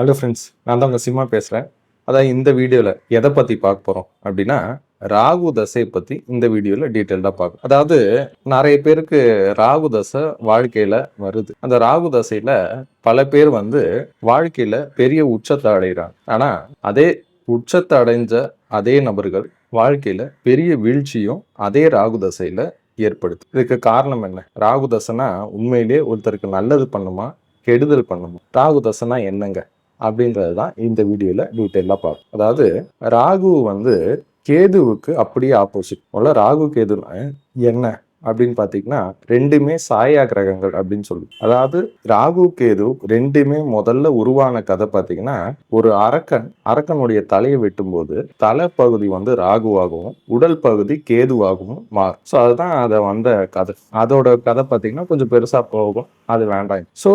Hello friends நான் தான் உங்கள் சிம்மா பேசுகிறேன் அதான் இந்த வீடியோவில் எதை பற்றி பார்க்க போகிறோம் அப்படின்னா ராகு தசையை பற்றி இந்த வீடியோவில் டீட்டெயில்டாக பார்க்கும் அதாவது நிறைய பேருக்கு ராகு தசை வாழ்க்கையில் வருது. அந்த ராகு தசையில் பல பேர் வந்து வாழ்க்கையில் பெரிய உச்சத்தை அடைகிறாங்க. ஆனால் அதே உச்சத்தை அடைஞ்ச அதே நபர்கள் வாழ்க்கையில் பெரிய வீழ்ச்சியும் அதே ராகு தசையில் ஏற்படுது. இதுக்கு காரணம் என்ன? ராகு தசைனா உண்மையிலேயே ஒருத்தருக்கு நல்லது பண்ணுமா கெடுதல் பண்ணுமா? ராகு தசைனா என்னங்க? அப்படின்றது தான் இந்த வீடியோவில் டீட்டெயிலாக பார்ப்போம். அதாவது ராகு வந்து கேதுவுக்கு அப்படியே ஆப்போசிட் முதல்ல ராகு கேதுனா என்ன அப்படின்னு பார்த்தீங்கன்னா ரெண்டுமே சாயா கிரகங்கள் அப்படின்னு சொல்லுவோம். அதாவது ராகு கேது ரெண்டுமே முதல்ல உருவான கதை பார்த்தீங்கன்னா ஒரு அரக்கன் அரக்கனுடைய தலையை வெட்டும்போது தலைப்பகுதி வந்து ராகுவாகவும் உடல் பகுதி கேதுவாகவும் மாறும். ஸோ அதுதான் அதை வந்த கதை. அதோட கதை பார்த்தீங்கன்னா கொஞ்சம் பெருசாக போகும். அது வேண்டாம். ஸோ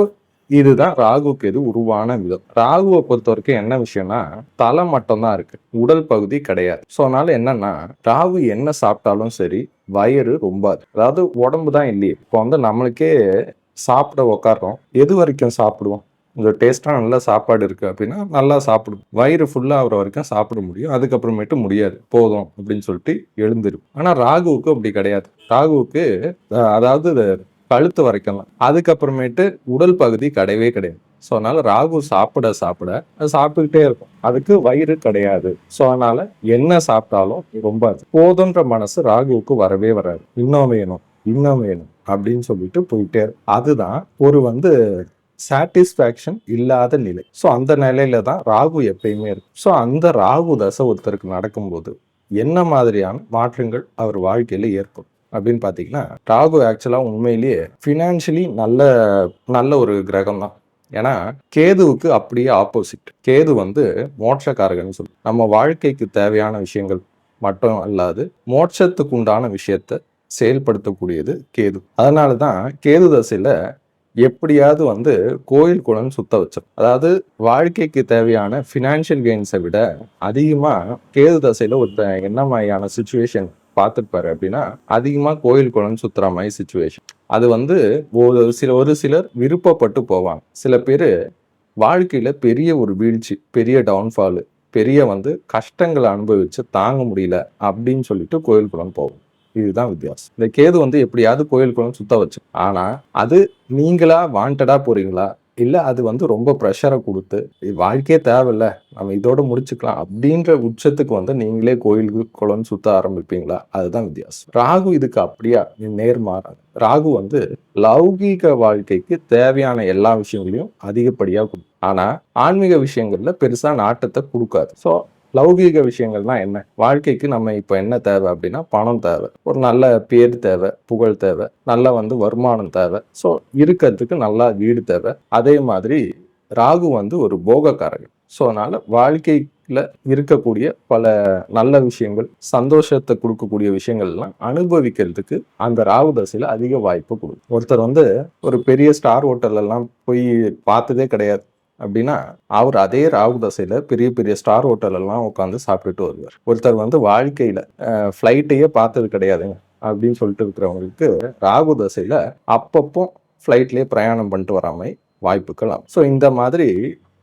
இதுதான் ராகுக்கு எது உருவான விதம். ராகுவை பொறுத்த வரைக்கும் என்ன விஷயம்னா தலை மட்டும்தான் இருக்கு. உடல் பகுதி கிடையாது. ஸோ அதனால என்னன்னா ராகு என்ன சாப்பிட்டாலும் சரி வயிறு ரொம்ப அதாவது உடம்பு தான் இல்லையே. இப்போ வந்து நம்மளுக்கே சாப்பிட உக்காடுறோம் எது வரைக்கும் சாப்பிடுவோம்? கொஞ்சம் டேஸ்ட்டாக நல்ல சாப்பாடு இருக்குது அப்படின்னா நல்லா சாப்பிடும். வயிறு ஃபுல்லாக ஆகிற வரைக்கும் சாப்பிட முடியும். அதுக்கப்புறமேட்டு முடியாது. போதும் அப்படின்னு சொல்லிட்டு எழுந்திரும் ஆனால் ராகுவுக்கு அப்படி கிடையாது. ராகுவுக்கு அதாவது கழுத்து வரைக்கும் அதுக்கப்புறமேட்டு உடல் பகுதி கிடையவே கிடையாது. ஸோ அதனால ராகு சாப்பிட சாப்பிட அது சாப்பிட்டுக்கிட்டே இருக்கும். அதுக்கு வயிறு கிடையாது. ஸோ அதனால என்ன சாப்பிட்டாலும் ரொம்ப அது. போதுன்ற மனசு ராகுவுக்கு வரவே வராது. இன்னும் வேணும் இன்னும் வேணும் அப்படின்னு சொல்லிட்டு போயிட்டே இருக்கும். அதுதான் ஒரு வந்து சாட்டிஸ்ஃபேக்ஷன் இல்லாத நிலை. ஸோ அந்த நிலையில தான் ராகு எப்பயுமே இருக்கும் ஸோ அந்த ராகு தசை ஒருத்தருக்கு நடக்கும்போது என்ன மாதிரியான மாற்றங்கள் அவர் வாழ்க்கையில ஏற்படும்? அப்படின்னு பார்த்தீங்கன்னா ராகு ஆக்சுவலாக உண்மையிலேயே ஃபினான்ஷியலி நல்ல நல்ல ஒரு கிரகம் தான் ஏன்னா கேதுவுக்கு அப்படியே ஆப்போசிட் கேது வந்து மோட்சக்காரகன்னு சொல்லி. நம்ம வாழ்க்கைக்கு தேவையான விஷயங்கள் மட்டும் அல்லாது மோட்சத்துக்கு உண்டான விஷயத்த செயல்படுத்தக்கூடியது கேது. அதனால தான் கேது தசையில் எப்படியாவது வந்து கோயில் குளம் சுத்த வச்சோம். அதாவது வாழ்க்கைக்கு தேவையான ஃபினான்ஷியல் கெயின்ஸை விட அதிகமாக கேது தசையில் ஒரு என்ன மாதிரியான சுச்சுவேஷன் பார்த்துருப்பாரு அப்படின்னா அதிகமாக கோயில் குளம் சுத்துற மாதிரி சுச்சுவேஷன் அது வந்து ஒரு சில ஒரு சிலர் விருப்பப்பட்டு போவாங்க. சில பேர் வாழ்க்கையில் பெரிய ஒரு வீழ்ச்சி பெரிய டவுன்ஃபாலு பெரிய வந்து கஷ்டங்களை அனுபவிச்சு தாங்க முடியல அப்படின்னு சொல்லிட்டு கோயில் குளம் போவோம் இதுதான் வித்தியாசம். இந்த கேது வந்து எப்படியாவது கோயில் குளம் சுத்த வச்சு ஆனால் அது நீங்களா வாண்டடா போறீங்களா? இல்லை அது வந்து ரொம்ப ப்ரெஷரை கொடுத்து இது வாழ்க்கையே தேவையில்ல நம்ம இதோட முடிச்சுக்கலாம். அப்படின்ற உச்சத்துக்கு வந்து நீங்களே கோயிலுக்கு குளம் சுத்த ஆரம்பிப்பீங்களா? அதுதான் வித்தியாசம். ராகு இதுக்கு அப்படியா? நேர்மாறாங்க ராகு வந்து லௌகீக வாழ்க்கைக்கு தேவையான எல்லா விஷயங்களையும் அதிகப்படியாக கொடுக்கும் ஆனால் ஆன்மீக விஷயங்கள்ல பெருசாக நாட்டத்தை கொடுக்காது. ஸோ லௌகீக விஷயங்கள்னா என்ன? வாழ்க்கைக்கு நம்ம இப்போ என்ன தேவை அப்படின்னா பணம் தேவை. ஒரு நல்ல பேர் தேவை புகழ் தேவை நல்ல வந்து வருமானம் தேவை. ஸோ இருக்கிறதுக்கு நல்லா வீடு தேவை. அதே மாதிரி ராகு வந்து ஒரு போகக்காரகன். ஸோ அதனால் வாழ்க்கையில் இருக்கக்கூடிய பல நல்ல விஷயங்கள் சந்தோஷத்தை கொடுக்கக்கூடிய விஷயங்கள்லாம் அனுபவிக்கிறதுக்கு அந்த ராகு தசையில் அதிக வாய்ப்பு கொடுக்கும். ஒருத்தர் வந்து ஒரு பெரிய ஸ்டார் ஹோட்டல்லாம் போய் பார்த்ததே கிடையாது. அப்படின்னா அவர் அதே ராகு தசையில் பெரிய பெரிய ஸ்டார் ஹோட்டலெல்லாம் உட்காந்து சாப்பிட்டுட்டு வருவார். ஒருத்தர் வந்து வாழ்க்கையில் ஃப்ளைட்டையே பார்த்தது கிடையாதுங்க அப்படின்னு சொல்லிட்டு இருக்கிறவங்களுக்கு ராகு தசையில் அப்பப்போ ஃப்ளைட்லேயே பிரயாணம் பண்ணிட்டு வராமை மாதிரி வாய்ப்புகள் ஆகும். ஸோ இந்த மாதிரி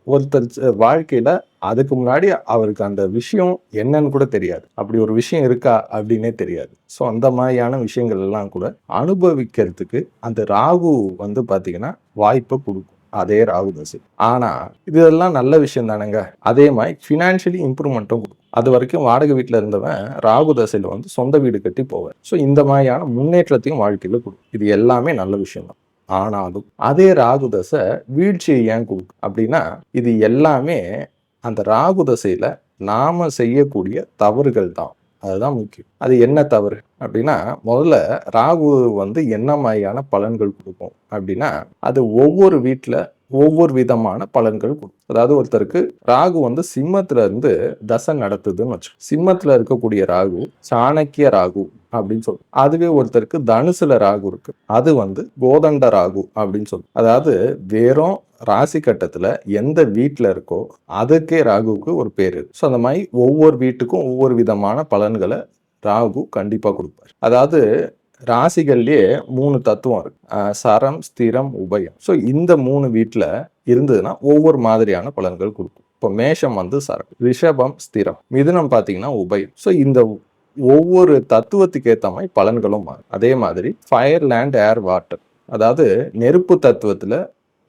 ஒருத்தர் வாழ்க்கையில் அதுக்கு முன்னாடி அவருக்கு அந்த விஷயம் என்னன்னு கூட தெரியாது. அப்படி ஒரு விஷயம் இருக்கா அப்படின்னே தெரியாது. ஸோ அந்த மாதிரியான விஷயங்கள் எல்லாம் கூட அனுபவிக்கிறதுக்கு அந்த ராகு வந்து பார்த்தீங்கன்னா வாய்ப்பை கொடுக்கும். அதே ராகு தசை. ஆனா இதெல்லாம் நல்ல விஷயம் தானேங்க. அதே மாதிரி ஃபினான்ஷியலி இம்ப்ரூவ்மெண்ட்டும் கொடுக்கும். அது வரைக்கும் வாடகை வீட்டில் இருந்தவன் ராகு தசையில் வந்து சொந்த வீடு கட்டி போவார். ஸோ இந்த மாதிரியான முன்னேற்றத்தையும் வாழ்க்கையில் கொடுக்கும். இது எல்லாமே நல்ல விஷயம் தான். ஆனாலும் அதே ராகு தசை வீழ்ச்சியை ஏன் கொடுக்கும்? அப்படின்னா இது எல்லாமே அந்த ராகு தசையில் நாம் செய்யக்கூடிய தவறுகள் தான். அதுதான் முக்கியம். அது என்ன தவறு? அப்படின்னா முதல்ல ராகு வந்து என்ன மாதிரியான பலன்கள் கொடுக்கும்? அப்படின்னா அது ஒவ்வொரு வீட்டில் ஒவ்வொரு விதமான பலன்கள் கொடுக்கும். அதாவது ஒருத்தருக்கு ராகு வந்து சிம்மத்துல இருந்து தசை நடத்துதுன்னு வச்சு சிம்மத்துல இருக்கக்கூடிய ராகு சாணக்கிய ராகு அப்படின்னு சொல்லும் அதுவே ஒருத்தருக்கு தனுசுல ராகு இருக்கு. அது வந்து கோதண்ட ராகு அப்படின்னு சொல்லும் அதாவது வெறும் ராசி கட்டத்துல எந்த வீட்டில் இருக்கோ அதுக்கே ராகுவுக்கு ஒரு பேர் இருக்கு. ஸோ அந்த மாதிரி ஒவ்வொரு வீட்டுக்கும் ஒவ்வொரு விதமான பலன்களை ராகு கண்டிப்பா கொடுப்பார். அதாவது ராசிகள்லயே மூணு தத்துவம் இருக்கு. சரம் ஸ்திரம் உபயம். ஸோ இந்த மூணு வீட்டில் இருந்ததுன்னா ஒவ்வொரு மாதிரியான பலன்கள் கொடுக்கும். இப்போ மேஷம் வந்து சரம் ரிஷபம் ஸ்திரம் மிதுனம் பார்த்தீங்கன்னா உபயம். ஸோ இந்த ஒவ்வொரு தத்துவத்துக்கு ஏற்ற மாதிரி பலன்களும் மாறும். அதே மாதிரி ஃபயர் லேண்ட் ஏர் வாட்டர் அதாவது நெருப்பு தத்துவத்தில்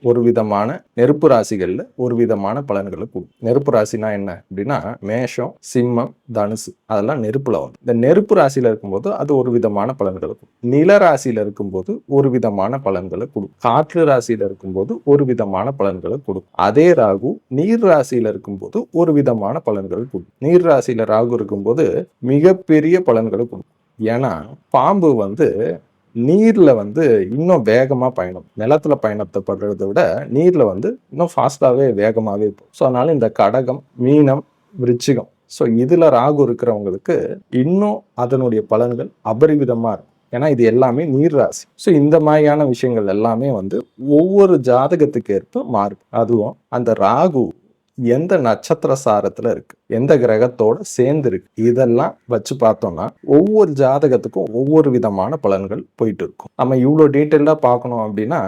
ஒரு விதமான நெருப்பு ராசிகளில் ஒரு விதமான பலன்களை கொடுக்கும் நெருப்பு ராசினா என்ன அப்படின்னா மேஷம் சிம்மம் தனுசு அதெல்லாம் நெருப்புல வந்து இந்த நெருப்பு ராசியில இருக்கும்போது அது ஒரு விதமான பலன்களை கொடுக்கும் நில ராசியில இருக்கும்போது ஒரு விதமான பலன்களை கொடுக்கும் காற்று ராசியில இருக்கும்போது ஒரு விதமான பலன்களை கொடுக்கும் அதே ராகு நீர் ராசியில இருக்கும்போது ஒரு விதமான பலன்களை கொடுக்கும் நீர் ராசியில ராகு இருக்கும்போது மிகப்பெரிய பலன்களை கொடுக்கும் ஏன்னா பாம்பு வந்து நீர்ல வந்து இன்னும் வேகமா பயணம். நிலத்துல பயணத்தைப்படுறதை விட நீர்ல வந்து இன்னும் ஃபாஸ்டாவே வேகமாவே போகும் ஸோ அதனால இந்த கடகம் மீனம் விருச்சிகம். ஸோ இதுல ராகு இருக்கிறவங்களுக்கு இன்னும் அதனுடைய பலன்கள் அபரிவிதமா இருக்கும். ஏன்னா இது எல்லாமே நீர் ராசி. ஸோ இந்த மாதிரியான விஷயங்கள் எல்லாமே வந்து ஒவ்வொரு ஜாதகத்துக்கு ஏற்ப மாறும். அதுவும் அந்த ராகு எந்த நட்சத்திர சாரத்துல இருக்கு? எந்த கிரகத்தோட சேர்ந்து இருக்கு? இதெல்லாம் வச்சு பார்த்தோம்னா ஒவ்வொரு ஜாதகத்துக்கும் ஒவ்வொரு விதமான பலன்கள் போயிட்டு இருக்கும். நம்ம இவ்வளோ டீட்டெயிலாக பார்க்கணும் அப்படின்னா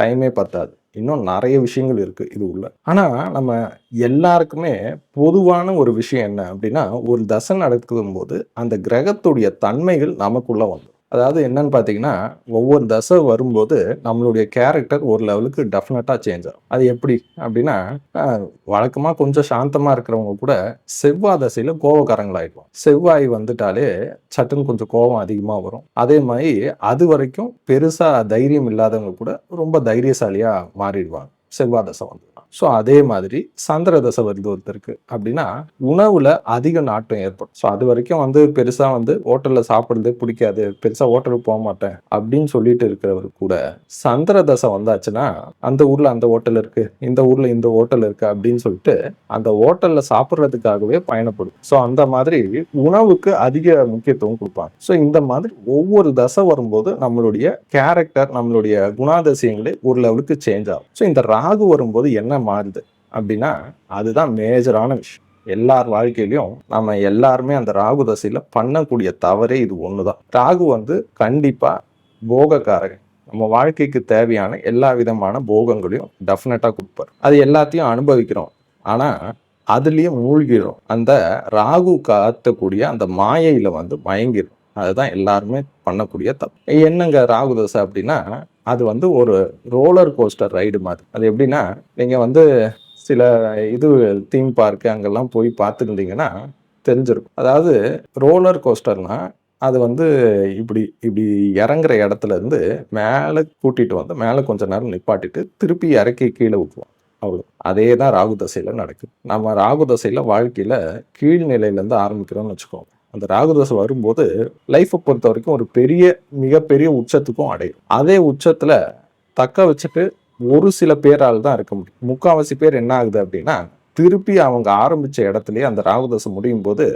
டைமே பத்தாது. இன்னும் நிறைய விஷயங்கள் இருக்கு இது உள்ள. ஆனா நம்ம எல்லாருக்குமே பொதுவான ஒரு விஷயம் என்ன அப்படின்னா ஒரு தசை நடக்கும் போது அந்த கிரகத்துடைய தன்மைகள் நமக்குள்ள வந்து அதாவது என்னன்னு பார்த்தீங்கன்னா ஒவ்வொரு தசை வரும்போது நம்மளுடைய கேரக்டர் ஒரு லெவலுக்கு டெஃபினட்டாக சேஞ்ச் ஆகும். அது எப்படி அப்படின்னா வழக்கமாக கொஞ்சம் சாந்தமாக இருக்கிறவங்க கூட செவ்வாய் தசையில் கோவக்காரங்களாயிடுவோம் செவ்வாய் வந்துட்டாலே சட்டுன்னு கொஞ்சம் கோபம் அதிகமாக வரும். அதே மாதிரி அது வரைக்கும் பெருசாக தைரியம் இல்லாதவங்க கூட ரொம்ப தைரியசாலியாக மாறிடுவாங்க. செவ்வாய் தசை வந்து. ஸோ அதே மாதிரி சந்திர தசை வருது ஒருத்தருக்கு அப்படின்னா உணவுல அதிக நாட்டம் ஏற்படும். ஸோ அது வரைக்கும் வந்து பெருசா வந்து ஹோட்டல்ல சாப்பிடுறது பிடிக்காது. பெருசா ஹோட்டலுக்கு போக மாட்டேன் அப்படின்னு சொல்லிட்டு இருக்கிறவர் கூட சந்திர தசை வந்தாச்சுன்னா அந்த ஊர்ல அந்த ஹோட்டல் இருக்கு இந்த ஊர்ல இந்த ஹோட்டல் இருக்கு அப்படின்னு சொல்லிட்டு அந்த ஹோட்டல்ல சாப்பிட்றதுக்காகவே பயணப்படும். ஸோ அந்த மாதிரி உணவுக்கு அதிக முக்கியத்துவம் கொடுப்பாங்க. ஸோ இந்த மாதிரி ஒவ்வொரு தசை வரும்போது நம்மளுடைய கேரக்டர் நம்மளுடைய குணாதிசயங்களே ஒரு லெவலுக்கு சேஞ்ச் ஆகும். ஸோ இந்த ராகு வரும்போது என்ன மாறுது. அப்படின்னா அதுதான் மேஜரான விஷயம். எல்லார் வாழ்க்கையிலையும் நம்ம எல்லாருமே அந்த ராகு தசையில பண்ணக்கூடிய தவறே இது ஒன்று தான் ராகு வந்து கண்டிப்பா போகக்காரகன். நம்ம வாழ்க்கைக்கு தேவையான எல்லா விதமான போகங்களையும் டெஃபினட்டாக கொடுப்பார். அது எல்லாத்தையும் அனுபவிக்கிறோம். ஆனால் அதுலேயும் மூழ்கிடும் அந்த ராகு காத்தக்கூடிய அந்த மாயையில் வந்து மயங்கிடும் அதுதான் எல்லாருமே பண்ணக்கூடிய தப்பு. என்னங்க ராகு தசை அப்படின்னா அது வந்து ஒரு ரோலர் கோஸ்டர் ரைடு மாதிரி. அது எப்படின்னா நீங்கள் வந்து சில இது தீம் பார்க்கு அங்கெல்லாம் போய் பார்த்துருந்தீங்கன்னா தெரிஞ்சிருக்கும். அதாவது ரோலர் கோஸ்டர்னா அது வந்து இப்படி இப்படி இறங்குற இடத்துல இருந்து மேலே கூட்டிட்டு வந்து மேலே கொஞ்ச நேரம் நிப்பாட்டிட்டு திருப்பி இறக்கி கீழே விட்டுவோம் அவ்வளோ அதே தான் ராகு தசையில் நடக்குது. நம்ம ராகு தசையில் வாழ்க்கையில் கீழ்நிலையிலேருந்து ஆரம்பிக்கிறோம்னு வச்சுக்கோங்க. அந்த ராகுதசை வரும்போது லைஃப்பை பொறுத்த வரைக்கும் ஒரு பெரிய மிகப்பெரிய உச்சத்துக்கும் அடையும். அதே உச்சத்தில் தக்க வச்சுட்டு ஒரு சில பேரால் தான் இருக்க முடியும். முக்காவாசி பேர் என்ன ஆகுது அப்படின்னா திருப்பி அவங்க ஆரம்பிச்ச இடத்துலயே அந்த ராகுதசை முடியும் போது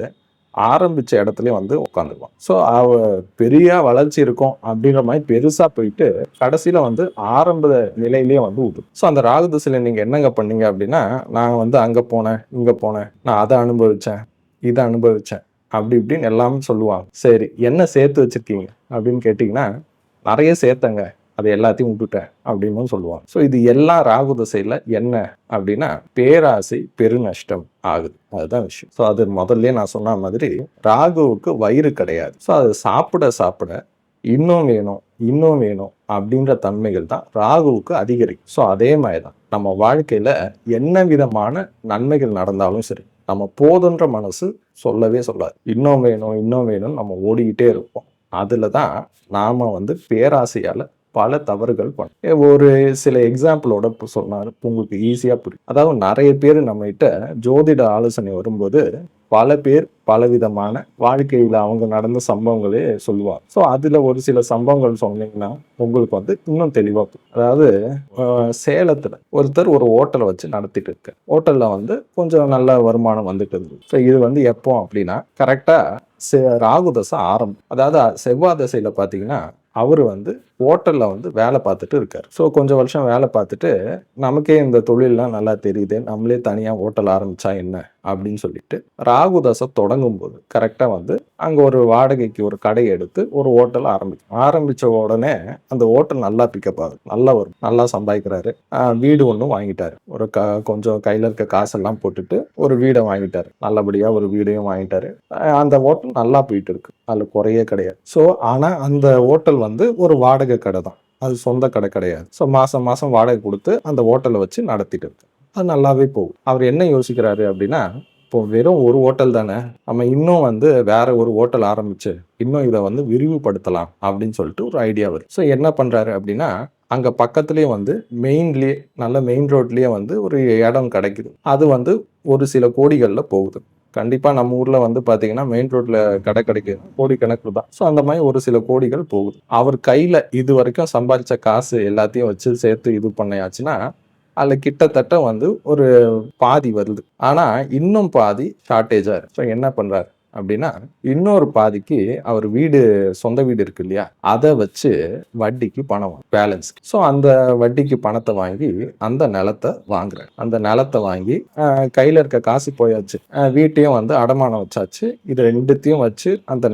ஆரம்பிச்ச இடத்துலயே வந்து உட்காந்துருவான். ஸோ அவ பெரிய வளர்ச்சி இருக்கும் அப்படின்ற மாதிரி பெருசாக போயிட்டு கடைசியில் வந்து ஆரம்ப நிலையிலேயே வந்து விடும் ஸோ அந்த ராகுதசையில நீங்கள் என்னங்க பண்ணீங்க அப்படின்னா நான் வந்து அங்கே போனேன் இங்கே போனேன் நான் அதை அனுபவித்தேன் இதை அனுபவித்தேன் அப்படி இப்படின்னு எல்லாமே சொல்லுவாங்க. சரி என்ன சேர்த்து வச்சிருக்கீங்க? அப்படின்னு கேட்டிங்கன்னா நிறைய சேர்த்தங்க. அதை எல்லாத்தையும் விட்டுட்டேன் அப்படின்னு சொல்லுவாங்க. ஸோ இது எல்லா ராகு திசையில் என்ன அப்படின்னா பேராசை பெருநஷ்டம் ஆகுது. அதுதான் விஷயம். ஸோ அது முதல்ல நான் சொன்ன மாதிரி ராகுவுக்கு வயிறு கிடையாது. ஸோ அது சாப்பிட சாப்பிட இன்னும் வேணும் இன்னும் வேணும் அப்படின்ற தன்மைகள் தான் ராகுவுக்கு அதிகரிக்கும். ஸோ அதே மாதிரி தான் நம்ம வாழ்க்கையில் என்ன விதமான நன்மைகள் நடந்தாலும் சரி நம்ம போதுன்ற மனசு சொல்லவே சொல்லாது. இன்னும் வேணும் இன்னும் வேணும்னு நம்ம ஓடிக்கிட்டே இருப்போம். அதில் தான் நாம் வந்து பேராசையால் பல தவறுகள் பண்ணோம் ஒரு சில எக்ஸாம்பிளோட சொன்னார். உங்களுக்கு ஈஸியாக புரியும். அதாவது நிறைய பேர் நம்மகிட்ட ஜோதிட ஆலோசனை வரும்போது பல பேர் பலவிதமான வாழ்க்கையில் அவங்க நடந்த சம்பவங்களே சொல்லுவாங்க. ஸோ அதில் ஒரு சில சம்பவங்கள் சொன்னீங்கன்னா உங்களுக்கு வந்து இன்னும் தெளிவாக அதாவது சேலத்தில் ஒருத்தர் ஒரு ஹோட்டலை வச்சு நடத்திட்டு இருக்க ஹோட்டலில் வந்து கொஞ்சம் நல்ல வருமானம் வந்துட்டு இருந்தது. ஸோ இது வந்து எப்போ அப்படின்னா கரெக்டாக ராகு தசை ஆரம்பம். அதாவது செவ்வாய் தசையில் பார்த்தீங்கன்னா அவர் வந்து ஹோட்டலில் வந்து வேலை பார்த்துட்டு இருக்கார். ஸோ கொஞ்சம் வருஷம் வேலை பார்த்துட்டு நமக்கே இந்த தொழிலெலாம் நல்லா தெரியுது. நம்மளே தனியாக ஹோட்டல் ஆரம்பித்தா என்ன? அப்படின்னு சொல்லிட்டு ராகுதாசை தொடங்கும்போது தொடங்கும் போது கரெக்டாக வந்து அங்கே ஒரு வாடகைக்கு ஒரு கடை எடுத்து ஒரு ஹோட்டல் ஆரம்பிக்கும். ஆரம்பித்த உடனே அந்த ஹோட்டல் நல்லா பிக்கப் ஆகுது. நல்லா வரும். நல்லா சம்பாதிக்கிறாரு. வீடு ஒன்று வாங்கிட்டாரு. ஒரு க கொஞ்சம் கையில் இருக்க காசெல்லாம் போட்டுட்டு ஒரு வீடை வாங்கிட்டாரு. நல்லபடியாக ஒரு வீடையும் வாங்கிட்டாரு. அந்த ஹோட்டல் நல்லா போயிட்டு இருக்கு. அதில் குறையே கிடையாது. ஸோ ஆனால் அந்த ஹோட்டல் வந்து ஒரு வாடகை கடை தான். அது சொந்த கடை கிடையாது. ஸோ மாதம் மாதம் வாடகை கொடுத்து அந்த ஹோட்டலை வச்சு நடத்திட்டு இருக்கு. அது நல்லாவே போகும் அவர் என்ன யோசிக்கிறாரு அப்படின்னா இப்போ வெறும் ஒரு ஹோட்டல் தானே நம்ம இன்னும் வந்து வேற ஒரு ஹோட்டல் ஆரம்பிச்சு இன்னும் இதை வந்து விரிவுபடுத்தலாம் அப்படின்னு சொல்லிட்டு ஒரு ஐடியா வருது. ஸோ என்ன பண்றாரு அப்படின்னா அங்கே பக்கத்துலேயே வந்து மெயின்லேயே நல்ல மெயின் ரோட்லேயே வந்து ஒரு இடம் கிடைக்குது. அது வந்து ஒரு சில கோடிகளில் போகுது. கண்டிப்பாக நம்ம ஊரில் வந்து பார்த்தீங்கன்னா மெயின் ரோட்டில் கடை கிடைக்குது. கோடி கணக்கு தான். ஸோ அந்த மாதிரி ஒரு சில கோடிகள் போகுது. அவர் கையில் இது வரைக்கும் சம்பாதிச்ச காசு எல்லாத்தையும் வச்சு சேர்த்து இது பண்ணியாச்சுன்னா அதில் கிட்டத்தட்ட வந்து ஒரு பாதி வருது. ஆனால் இன்னும் பாதி ஷார்ட்டேஜாக இருக்கு. ஸோ என்ன பண்ணுறாரு அப்படின்னா இன்னொரு பாதிக்கு அவர் வீடு சொந்த வீடு இருக்கு இல்லையா? அதை வச்சு வட்டிக்கு பணம் பேலன்ஸ் ஸோ அந்த வட்டிக்கு பணத்தை வாங்கி அந்த நிலத்தை வாங்குறாரு. அந்த நிலத்தை வாங்கி கையில் இருக்க காசு போயாச்சு. வீட்டையும் வந்து அடமானம் வச்சாச்சு. இது ரெண்டுத்தையும் வச்சு அந்த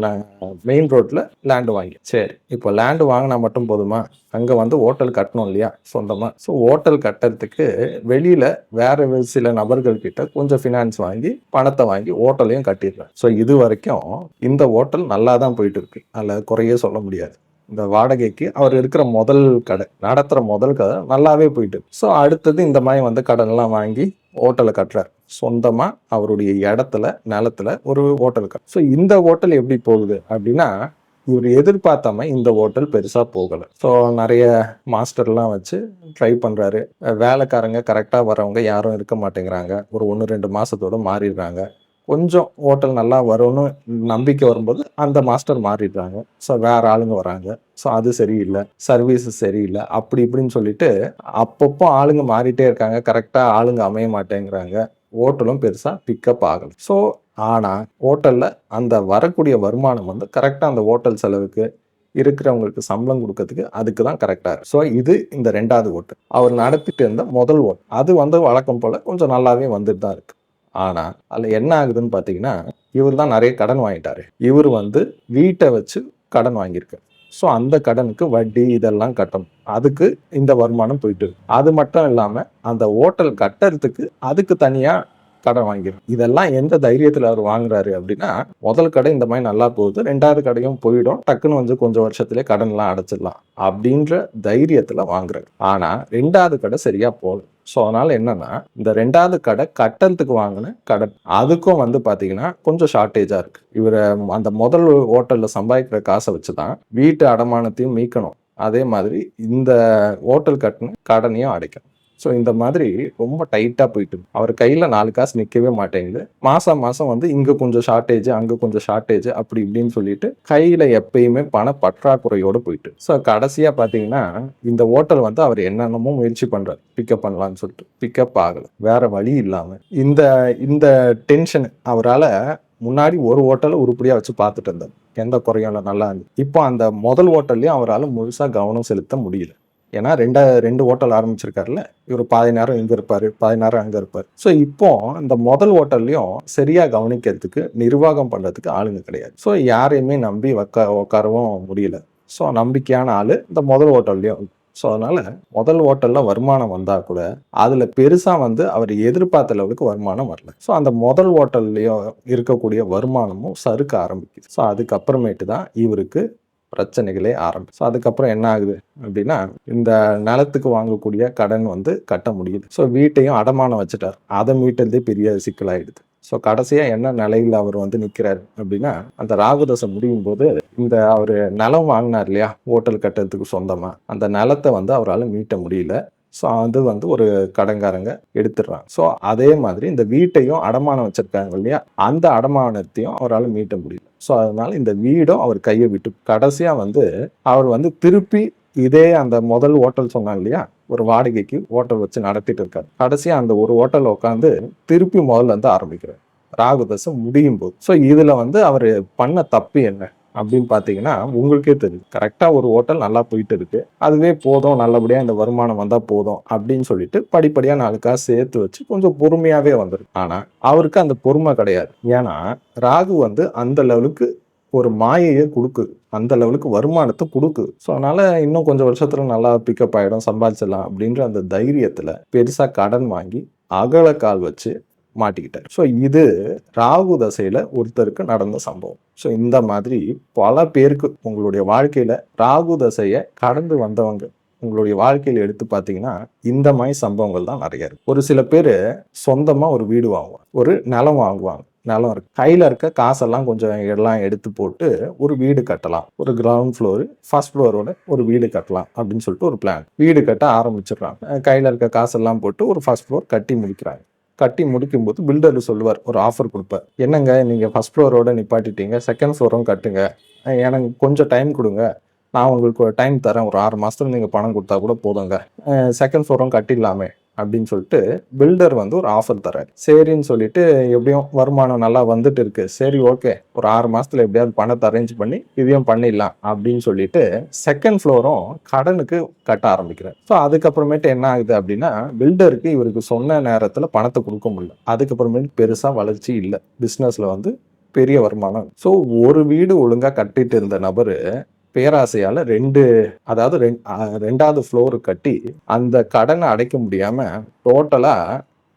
மெயின் ரோட்ல லேண்டு வாங்கி. சரி இப்போ லேண்டு வாங்கினா மட்டும் போதுமா? அங்கே வந்து ஹோட்டல் கட்டணும் இல்லையா? சொந்தமாக ஸோ ஹோட்டல் கட்டுறதுக்கு வெளியில வேற ஒரு சில நபர்கள் கிட்ட கொஞ்சம் ஃபினான்ஸ் வாங்கி பணத்தை வாங்கி ஹோட்டலையும் கட்டிடுறேன் ஸோ இது இது வரைக்கும் இந்த ஹோட்டல் நல்லா தான் போயிட்டு இருக்கு அதில் குறையே சொல்ல முடியாது. இந்த வாடகைக்கு அவர் இருக்கிற முதல் கடை நடத்துகிற முதல் கடை நல்லாவே போயிட்டு. ஸோ அடுத்தது இந்த மாதிரி வந்து கடன்லாம் வாங்கி ஹோட்டலை கட்டுறாரு. சொந்தமாக அவருடைய இடத்துல நிலத்துல ஒரு ஹோட்டல் கட். ஸோ இந்த ஹோட்டல் எப்படி போகுது அப்படின்னா இவர் எதிர்பார்த்தாம இந்த ஹோட்டல் பெருசாக போகலை. ஸோ நிறைய மாஸ்டர்லாம் வச்சு ட்ரை பண்ணுறாரு வேலைக்காரங்க கரெக்டாக வரவங்க யாரும் இருக்க மாட்டேங்கிறாங்க. ஒரு ஒன்று ரெண்டு மாதத்தோட மாறிடுறாங்க. கொஞ்சம் ஹோட்டல் நல்லா வரும்னு நம்பிக்கை வரும்போது அந்த மாஸ்டர் மாறிடுறாங்க. ஸோ வேற ஆளுங்க வராங்க. ஸோ அது சரியில்லை. சர்வீஸ் சரியில்லை. அப்படி இப்படின்னு சொல்லிட்டு அப்பப்போ ஆளுங்க மாறிட்டே இருக்காங்க. கரெக்டாக ஆளுங்க அமைய மாட்டேங்கிறாங்க. ஹோட்டலும் பெருசாக பிக்கப் ஆகலை. ஸோ ஆனால் ஹோட்டலில் அந்த வரக்கூடிய வருமானம் வந்து கரெக்டாக அந்த ஹோட்டல் செலவுக்கு இருக்கிறவங்களுக்கு சம்பளம் கொடுக்கறதுக்கு அதுக்கு தான் கரெக்டாக இருக்கும் ஸோ இது இந்த ரெண்டாவது ஓட்டு அவர் நடத்திட்டு இருந்த முதல் ஓட்டு அது வந்து வழக்கம் போல் கொஞ்சம் நல்லாவே வந்துட்டு தான் இருக்குது ஆனால் அதில் என்ன ஆகுதுன்னு பார்த்தீங்கன்னா இவர் தான் நிறைய கடன் வாங்கிட்டாரு. இவர் வந்து வீட்டை வச்சு கடன் வாங்கியிருக்காரு ஸோ அந்த கடனுக்கு வட்டி இதெல்லாம் கட்டணும். அதுக்கு இந்த வருமானம் போயிட்டு இருக்கு. அது மட்டும் இல்லாமல் அந்த ஹோட்டல் கட்டுறதுக்கு அதுக்கு தனியாக கடன் வாங்கிடும் இதெல்லாம் எந்த தைரியத்தில் அவர் வாங்குறாரு அப்படின்னா முதல் கடை இந்த மாதிரி நல்லா போகுது. ரெண்டாவது கடையும் போயிடும். டக்குன்னு வந்து கொஞ்சம் வருஷத்துலேயே கடன்லாம் அடைச்சிடலாம் அப்படின்ற தைரியத்தில் வாங்குறாரு. ஆனால் ரெண்டாவது கடை சரியாக போகல. ஸோ அதனால் என்னென்னா இந்த ரெண்டாவது கடை கட்டணத்துக்கு வாங்கின கடன் அதுக்கும் வந்து பார்த்தீங்கன்னா கொஞ்சம் ஷார்ட்டேஜாக இருக்குது இவர் அந்த முதல் ஹோட்டலில் சம்பாதிக்கிற காசை வச்சு தான் வீட்டு அடமானத்தையும் மீட்கணும். அதே மாதிரி இந்த ஹோட்டல் கட்டின கடனையும் அடைக்கணும். ஸோ இந்த மாதிரி ரொம்ப டைட்டாக போயிட்டு அவர் கையில் நாலு காசு நிற்கவே மாட்டேங்குது. மாதம் மாதம் வந்து இங்கே கொஞ்சம் ஷார்ட்டேஜ் அங்கே கொஞ்சம் ஷார்ட்டேஜ் அப்படி இப்படின்னு சொல்லிட்டு கையில் எப்பயுமே பண பற்றாக்குறையோடு போயிட்டு ஸோ கடைசியாக பார்த்தீங்கன்னா இந்த ஹோட்டல் வந்து அவர் என்னென்னமோ முயற்சி பண்ணுறாரு பிக்கப் பண்ணலான்னு சொல்லிட்டு. பிக்கப் ஆகலை. வேற வழி இல்லாமல் இந்த இந்த டென்ஷன் அவரால் முன்னாடி ஒரு ஹோட்டலை உருப்படியாக வச்சு பார்த்துட்டு இருந்தார். எந்த குறையும் இல்லை நல்லா இருந்துச்சு இப்போ அந்த முதல் ஹோட்டல்லையும் அவரால் முழுசாக கவனம் செலுத்த முடியல. ஏன்னா ரெண்டா ரெண்டு ஹோட்டல் ஆரம்பிச்சிருக்காருல்ல. இவர் பாதி நேரம் இங்கே இருப்பார் பாதி நேரம் அங்கே இருப்பார். ஸோ இப்போ இந்த முதல் ஹோட்டல்லையும் சரியாக கவனிக்கிறதுக்கு நிர்வாகம் பண்ணுறதுக்கு ஆளுங்க கிடையாது. ஸோ யாரையுமே நம்பி உக்கா உட்காரவும் முடியல. ஸோ நம்பிக்கையான ஆள் இந்த முதல் ஹோட்டல்லையும் ஸோ அதனால் முதல் ஹோட்டலில் வருமானம் வந்தால் கூட அதில் பெருசாக வந்து அவர் எதிர்பார்த்த லெவலுக்கு வருமானம் வரல. ஸோ அந்த முதல் ஹோட்டல்லையும் இருக்கக்கூடிய வருமானமும் சறுக்க ஆரம்பிக்குது. ஸோ அதுக்கப்புறமேட்டு தான் இவருக்கு பிரச்சனைகளே ஆரம்பிச்சு ஸோ அதுக்கப்புறம் என்ன ஆகுது அப்படின்னா இந்த நிலத்துக்கு வாங்கக்கூடிய கடன் வந்து கட்ட முடியுது. ஸோ வீட்டையும் அடமானம் வச்சுட்டார். அதை மீட்டதே பெரிய சிக்கலாயிடுது. ஸோ கடைசியாக என்ன நிலையில் அவர் வந்து நிற்கிறாரு அப்படின்னா அந்த ராகுதசை முடியும் போது இந்த அவர் நிலம் வாங்கினார் இல்லையா? ஹோட்டல் கட்டுறதுக்கு சொந்தமாக அந்த நிலத்தை வந்து அவரால் மீட்ட முடியல. ஸோ அது வந்து ஒரு கடன்காரங்க எடுத்துடுறாங்க. ஸோ அதே மாதிரி இந்த வீட்டையும் அடமானம் வச்சிருக்காங்க இல்லையா? அந்த அடமானத்தையும் அவரால் மீட்ட முடியல. ஸோ அதனால இந்த வீடும் அவர் கையை விட்டு கடைசியாக வந்து அவர் வந்து திருப்பி இதே அந்த முதல் ஹோட்டல் சொன்னாங்க இல்லையா? ஒரு வாடகைக்கு ஹோட்டல் வச்சு நடத்திட்டு இருக்காரு. கடைசியா அந்த ஒரு ஹோட்டல் உட்காந்து திருப்பி முதல்ல இருந்து ஆரம்பிக்கிறார். ராகுதசம் முடியும் போது. ஸோ இதுல வந்து அவர் பண்ண தப்பு என்ன? அப்படின்னு பார்த்தீங்கன்னா உங்களுக்கே தெரியும். கரெக்டாக ஒரு ஹோட்டல் நல்லா போயிட்டு இருக்கு அதுவே போதும் நல்லபடியாக இந்த வருமானம் வந்தால் போதும் அப்படின்னு சொல்லிட்டு படிப்படியாக நாளுக்காக சேர்த்து வச்சு கொஞ்சம் பொறுமையாகவே வந்துடும் ஆனால் அவருக்கு அந்த பொறுமை கிடையாது. ஏன்னா ராகு வந்து அந்த லெவலுக்கு ஒரு மாயையை கொடுக்குது. அந்த லெவலுக்கு வருமானத்தை கொடுக்குது. ஸோ அதனால இன்னும் கொஞ்சம் வருஷத்துல நல்லா பிக்கப் ஆகிடும் சம்பாதிச்சிடலாம் அப்படின்ற அந்த தைரியத்தில் பெருசாக கடன் வாங்கி அகல கால் வச்சு மாட்டிக்கிட்டார். ஸோ இது ராகு தசையில் ஒருத்தருக்கு நடந்த சம்பவம். ஸோ இந்த மாதிரி பல பேருக்கு உங்களுடைய வாழ்க்கையில் ராகு தசையை கடந்து வந்தவங்க உங்களுடைய வாழ்க்கையில் எடுத்து பார்த்தீங்கன்னா இந்த மாதிரி சம்பவங்கள் தான் நிறைய இருக்கு. ஒரு சில பேர் சொந்தமாக ஒரு வீடு வாங்குவாங்க. ஒரு நிலம் வாங்குவாங்க. நிலம் இருக்கு. கையில் இருக்க காசெல்லாம் கொஞ்சம் எல்லாம் எடுத்து போட்டு ஒரு வீடு கட்டலாம். ஒரு கிரவுண்ட் ஃப்ளோரு ஃபர்ஸ்ட் ஃப்ளோரோட ஒரு வீடு கட்டலாம் அப்படின்னு சொல்லிட்டு ஒரு பிளான் வீடு கட்ட ஆரம்பிச்சிடுறாங்க. கையில் இருக்க காசெல்லாம் போட்டு ஒரு ஃபர்ஸ்ட் ஃப்ளோர் கட்டி முடிக்கிறாங்க. கட்டி முடிக்கும்போது பில்டர் சொல்லுவார் ஒரு ஆஃபர் கொடுப்பார் என்னங்க நீங்கள் ஃபஸ்ட் ஃப்ளோரோட நிப்பாட்டிட்டீங்க செகண்ட் ஃப்ளோரும் கட்டுங்க. எனக்கு கொஞ்சம் டைம் கொடுங்க. நான் உங்களுக்கு ஒரு டைம் தரேன். ஒரு ஆறு மாதத்துல நீங்கள் பணம் கொடுத்தா கூட போதுங்க. செகண்ட் ஃப்ளோரும் கட்டிடலாமே. அப்படின்னு சொல்லிட்டு பில்டர் வந்து ஒரு ஆஃபர் தராரு சரின்னு சொல்லிட்டு எப்படியும் வருமானம் நல்லா வந்துட்டு இருக்கு. சரி ஓகே ஒரு ஆறு மாசத்துல எப்படியாவது பணத்தை அரேஞ்ச் பண்ணி இதையும் பண்ணிடலாம் அப்படின்னு சொல்லிட்டு செகண்ட் ஃப்ளோரும் கடனுக்கு கட்ட ஆரம்பிக்கிறார். ஸோ அதுக்கப்புறமேட்டு என்ன ஆகுது அப்படின்னா பில்டருக்கு இவருக்கு சொன்ன நேரத்தில் பணத்தை கொடுக்க முடியல. அதுக்கப்புறமேட்டு பெருசாக வளர்ச்சி இல்லை. பிஸ்னஸில் வந்து பெரிய வருமானம். ஸோ ஒரு வீடு ஒழுங்காக கட்டிட்டு இருந்த நபர் பேராசையால் ரெண்டு அதாவது ரெண்- ரெண்டாவது ஃப்ளோர் கட்டி அந்த கடனை அடைக்க முடியாம டோட்டலா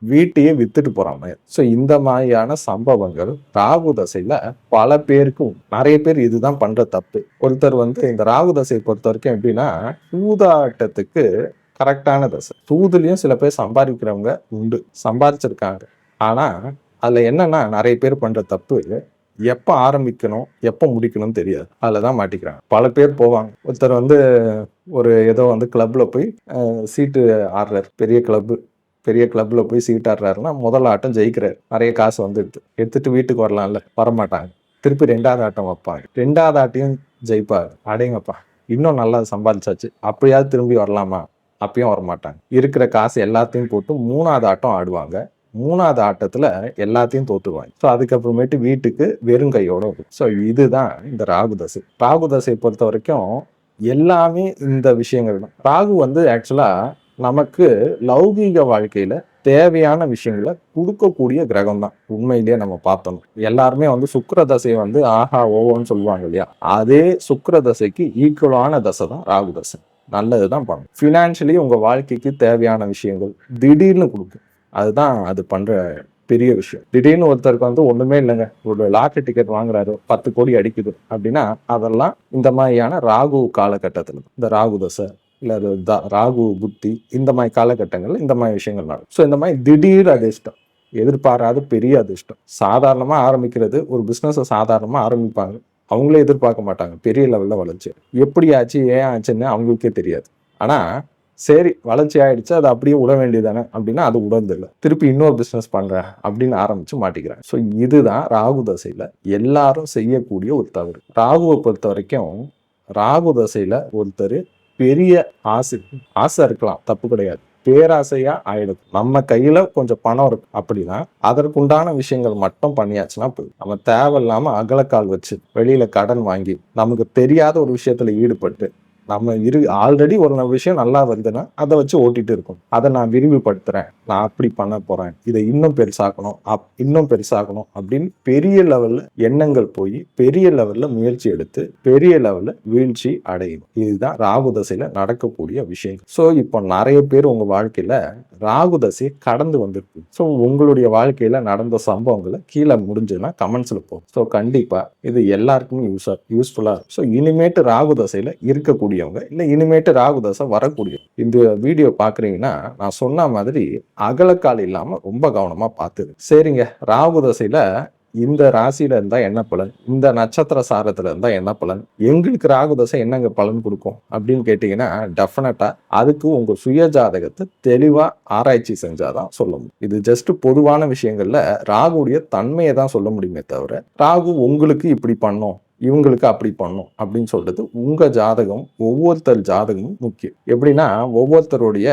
வீட்டையே வித்துட்டு போறாங்க ஸோ இந்த மாதிரியான சம்பவங்கள் ராகு தசையில பல பேருக்கும் நிறைய பேர் இதுதான் பண்ற தப்பு. ஒருத்தர் வந்து இந்த ராகு தசையை பொறுத்த வரைக்கும் எப்படின்னா சூதாட்டத்துக்கு கரெக்டான தசை. சூதுலயும் சில பேர் சம்பாதிக்கிறவங்க உண்டு சம்பாதிச்சிருக்காங்க. ஆனா அதுல என்னன்னா நிறைய பேர் பண்ற தப்பு எப்போ ஆரம்பிக்கணும் எப்போ முடிக்கணும்னு தெரியாது. அதில் தான் மாட்டிக்கிறாங்க. பல பேர் போவாங்க. ஒருத்தர் வந்து ஒரு ஏதோ வந்து கிளப்பில் போய் சீட்டு ஆடுறாரு. பெரிய கிளப்பு பெரிய கிளப்பில் போய் சீட் ஆடுறாருன்னா முதல் ஆட்டம் ஜெயிக்கிறார். நிறைய காசு வந்துடுது எடுத்துட்டு வீட்டுக்கு வரலாம்ல. வரமாட்டாங்க. திருப்பி ரெண்டாவது ஆட்டம் வைப்பாங்க ரெண்டாவது ஆட்டையும் ஜெயிப்பார். அடேங்கப்பா இன்னும் நல்லா சம்பாதிச்சாச்சு. அப்படியாவது திரும்பி வரலாமா? அப்பயும் வரமாட்டாங்க. இருக்கிற காசு எல்லாத்தையும் போட்டு மூணாவது ஆட்டம் ஆடுவாங்க. மூணாவது ஆட்டத்தில் எல்லாத்தையும் தோத்துவாங்க ஸோ அதுக்கப்புறமேட்டு வீட்டுக்கு வெறும் கையோட ஸோ இதுதான் இந்த ராகு தசை. ராகு தசையை பொறுத்த வரைக்கும் எல்லாமே இந்த விஷயங்கள் தான். ராகு வந்து ஆக்சுவலாக நமக்கு லௌகீக வாழ்க்கையில் தேவையான விஷயங்களை கொடுக்கக்கூடிய கிரகம் தான். உண்மையிலேயே நம்ம பார்த்தோம். எல்லாருமே வந்து சுக்கர தசை வந்து ஆஹா ஓவோன்னு சொல்லுவாங்க இல்லையா? அதே சுக்கர தசைக்கு ஈக்குவலான தசை தான் ராகு தசை. நல்லது தான் பண்ணும் ஃபினான்ஷியலி உங்கள் வாழ்க்கைக்கு தேவையான விஷயங்கள் திடீர்னு கொடுக்கும். அதுதான் அது பண்ற பெரிய விஷயம். திடீர்னு ஒருத்தருக்கு வந்து ஒண்ணுமே இல்லைங்க. ஒரு லாட்டரி டிக்கெட் வாங்குறாரு பத்து கோடி அடிக்குது அப்படின்னா அதெல்லாம் இந்த மாதிரியான ராகு காலகட்டத்தில் இந்த ராகு தசை இல்ல த- ராகு புத்தி இந்த மாதிரி காலகட்டங்கள் இந்த மாதிரி விஷயங்கள் நடக்கும். ஸோ இந்த மாதிரி திடீர் அதிர்ஷ்டம் எதிர்பாராத பெரிய அதிர்ஷ்டம் சாதாரணமா ஆரம்பிக்கிறது ஒரு பிசினஸை சாதாரணமா ஆரம்பிப்பாங்க. அவங்களே எதிர்பார்க்க மாட்டாங்க. பெரிய லெவல்ல வளர்ச்சி. எப்படி ஆச்சு ஏன் ஆச்சுன்னு அவங்களுக்கே தெரியாது. ஆனா சரி வளர்ச்சி ஆயிடுச்சு அது அப்படியே விட வேண்டியதானே அப்படின்னா அது விடுறதில்ல திருப்பி இன்னொரு பிஸ்னஸ் பண்ணுறேன் அப்படின்னு ஆரம்பிச்சு மாட்டிக்கிறேன் ஸோ இதுதான் ராகு தசையில் எல்லாரும் செய்யக்கூடிய ஒரு தவறு. ராகுவை பொறுத்த வரைக்கும் ராகு தசையில் ஒருத்தர் பெரிய ஆசை ஆசை இருக்கலாம் தப்பு கிடையாது. பேராசையா ஆயிடும். நம்ம கையில கொஞ்சம் பணம் இருக்கு அப்படின்னா அதற்குண்டான விஷயங்கள் மட்டும் பண்ணியாச்சுன்னா போதும். நம்ம தேவையில்லாம அகலக்கால் வச்சு வெளியில கடன் வாங்கி நமக்கு தெரியாத ஒரு விஷயத்துல ஈடுபட்டு நம்ம இரு ஆல்ரெடி ஒரு விஷயம் நல்லா வருதுன்னா அதை வச்சு ஓட்டிட்டு இருக்கும். அதை நான் விரிவுபடுத்துறேன். நான் அப்படி பண்ண போறேன். இதை இன்னும் பெருசாக்கணும். அப் இன்னும் பெருசாக்கணும் அப்படின்னு பெரிய லெவல்ல எண்ணங்கள் போய் பெரிய லெவல்ல முயற்சி எடுத்து பெரிய லெவல்ல வீழ்ச்சி அடையும் இதுதான் ராகு தசையில நடக்கக்கூடிய விஷயம் ஸோ இப்போ நிறைய பேர் உங்க வாழ்க்கையில ராகு தசையை கடந்து வந்திருக்கு. ஸோ உங்களுடைய வாழ்க்கையில நடந்த சம்பவங்களை கீழே முடிஞ்சதுன்னா கமெண்ட்ஸ்ல போகும் ஸோ கண்டிப்பா இது எல்லாருக்குமே யூஸ் யூஸ்ஃபுல்லா இருக்கும். ஸோ இனிமேட்டு ராகு தசையில இருக்கக்கூடியவங்க இல்லை இனிமேட்டு ராகு தசை வரக்கூடிய இந்த வீடியோ பார்க்குறீங்கன்னா நான் சொன்ன மாதிரி அகலக்கால் இல்லாமல் ரொம்ப கவனமாக பார்த்துது சரிங்க ராகு தசையில இந்த ராசியில இருந்தா என்ன பலன்? இந்த நட்சத்திர சாரத்துல இருந்தா என்ன பலன்? எங்களுக்கு ராகு தசை என்னங்க பலன் கொடுக்கும்? அப்படின்னு கேட்டீங்கன்னா டெஃபினட்டா அதுக்கு உங்க சுய ஜாதகத்தை தெளிவா ஆராய்ச்சி செஞ்சாதான் சொல்ல முடியும். இது ஜஸ்ட் பொதுவான விஷயங்கள்ல ராகுடைய தன்மையை தான் சொல்ல முடியுமே தவிர ராகு உங்களுக்கு இப்படி பண்ணும். இவங்களுக்கு அப்படி பண்ணும் அப்படின்னு சொல்றது உங்கள் ஜாதகம் ஒவ்வொருத்தர் ஜாதகமும் முக்கியம். எப்படின்னா ஒவ்வொருத்தருடைய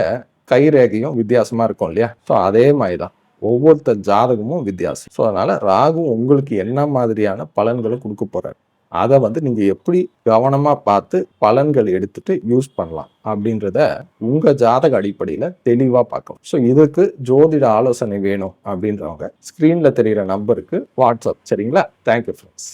கைரேகையும் வித்தியாசமாக இருக்கும் இல்லையா? ஸோ அதே மாதிரி தான் ஒவ்வொருத்தர் ஜாதகமும் வித்தியாசம். ஸோ அதனால் ராகு உங்களுக்கு என்ன மாதிரியான பலன்களை கொடுக்க போகிறார் அதை வந்து நீங்கள் எப்படி கவனமாக பார்த்து பலன்கள் எடுத்துட்டு யூஸ் பண்ணலாம் அப்படின்றத உங்கள் ஜாதக அடிப்படையில் தெளிவாக பார்க்கணும். ஸோ இதுக்கு ஜோதிட ஆலோசனை வேணும் அப்படின்றவங்க ஸ்க்ரீனில் தெரிகிற நம்பருக்கு வாட்ஸ்அப் சரிங்களா? Thank you friends